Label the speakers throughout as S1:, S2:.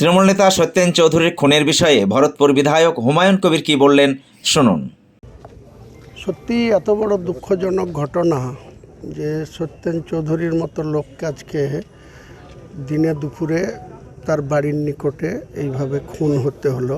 S1: তৃণমূল নেতা সত্যেন চৌধুরীর খুনের বিষয়ে ভরতপুর বিধায়ক হুমায়ুন কবির কি বললেন, শুনুন।
S2: সত্যি এত বড় দুঃখজনক ঘটনা যে সত্যেন চৌধুরীর মতো লোককে আজকে দিনে দুপুরে তার বাড়ির নিকটে এইভাবে খুন হতে হলো।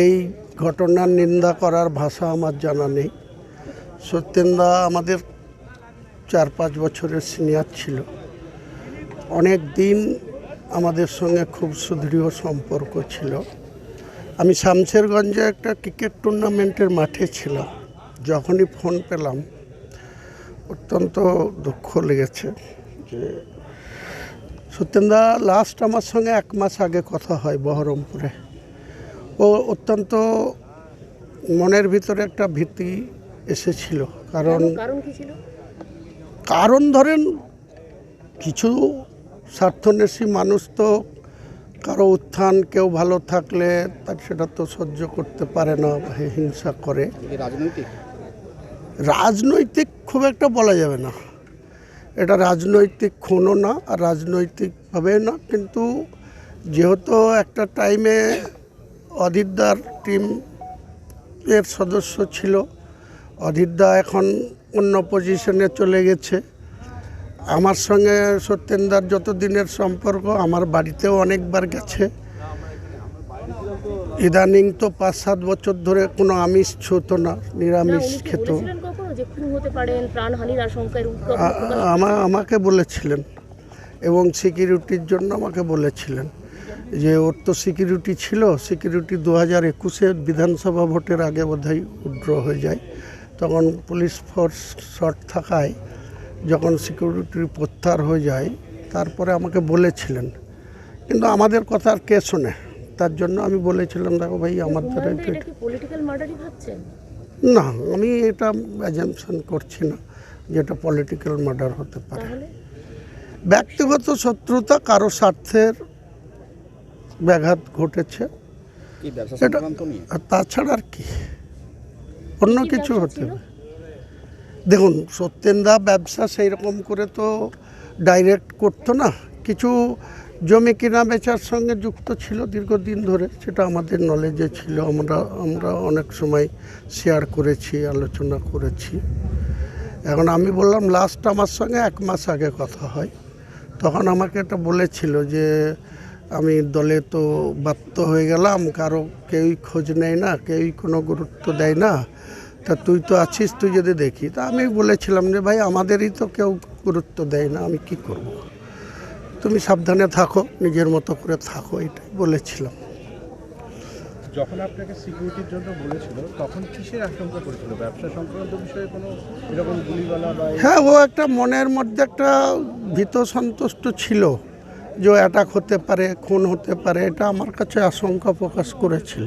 S2: এই ঘটনার নিন্দা করার ভাষা আমার জানা নেই। সত্যেনদা আমাদের চার পাঁচ বছরের সিনিয়র ছিল। অনেক দিন আমাদের সঙ্গে খুব সুদৃঢ় সম্পর্ক ছিল। আমি শামশেরগঞ্জে একটা ক্রিকেট টুর্নামেন্টের মাঠে ছিলাম। যখনই ফোন পেলাম অত্যন্ত দুঃখ লেগেছে যে সত্যেনদা লাস্ট আমার সঙ্গে এক মাস আগে কথা হয় বহরমপুরে। ও অত্যন্ত মনের ভিতরে একটা ভীতি এসেছিল কারণ
S3: কারণ
S2: ধরেন কিছু স্বার্থন্বেষী মানুষ তো কারও উত্থান কেউ ভালো থাকলে তার সেটা তো সহ্য করতে পারে না হিংসা করে। রাজনৈতিক? রাজনৈতিক খুব একটা বলা যাবে না। এটা রাজনৈতিক খুনও না আর রাজনৈতিকভাবে না কিন্তু যেহেতু একটা টাইমে অধীরদার টিম এর সদস্য ছিল অধীরদা এখন অন্য পজিশনে চলে গেছে। আমার সঙ্গে সত্যেন্দার যত দিনের সম্পর্ক আমার বাড়িতেও অনেকবার গেছে। ইদানিং তো পাঁচ সাত বছর ধরে কোনো আমিষ ছুতো না নিরামিষ খেত। আমাকে বলেছিলেন এবং সিকিউরিটির জন্য আমাকে বলেছিলেন যে ওর তো সিকিউরিটি ছিল সিকিউরিটি দু হাজার একুশে বিধানসভা ভোটের আগে বোধহয় উড্র হয়ে যায়। তখন পুলিশ ফোর্স শর্ট থাকায় যখন সিকিউরিটি প্রত্যাহার হয়ে যায় তারপরে আমাকে বলেছিলেন। কিন্তু আমাদের কথা আর কে শোনে? তার জন্য আমি বলেছিলাম দেখো ভাই আমার দ্বারা না আমি এটা অ্যাজামশন করছি না যেটা পলিটিক্যাল মার্ডার হতে পারে। ব্যক্তিগত শত্রুতা কারও স্বার্থের ব্যাঘাত ঘটেছে।
S4: কি
S2: এটা আর তাছাড়া আর কি? অন্য কিছু হতে হবে দেখুন, সত্যেনদা ব্যবসা সেই রকম করে তো ডাইরেক্ট করতো না। কিছু জমি কেনা বেচার সঙ্গে যুক্ত ছিল দীর্ঘদিন ধরে, সেটা আমাদের নলেজে ছিল। আমরা আমরা অনেক সময় শেয়ার করেছি, আলোচনা করেছি। এখন আমি বললাম লাস্ট আমার সঙ্গে এক মাস আগে কথা হয়। তখন আমাকে এটা বলেছিল যে, আমি দলে তো বাধ্য হয়ে গেলাম, কারও কেউই খোঁজ নেয় না, কেউই কোনো গুরুত্ব দেয় না। তা তুই তো আছিস তুই যদি দেখি। তা আমি বলেছিলাম যে ভাই আমাদেরই তো কেউ গুরুত্ব দেয় না আমি কি করব। তুমি সাবধানে থাকো নিজের মতো করে থাকো এটাই বলেছিলাম।
S4: যখন আপনাকে সিকিউরিটির জন্য বলেছিল তখন কিসের আশঙ্কা করেছিল? ব্যবসা সংক্রান্ত বিষয়ে কোনো এরকম বা
S2: হ্যাঁ ও একটা মনের মধ্যে একটা ভীত সন্তুষ্ট ছিল যে অ্যাটাক হতে পারে খুন হতে পারে এটা আমার কাছে আশঙ্কা প্রকাশ করেছিল।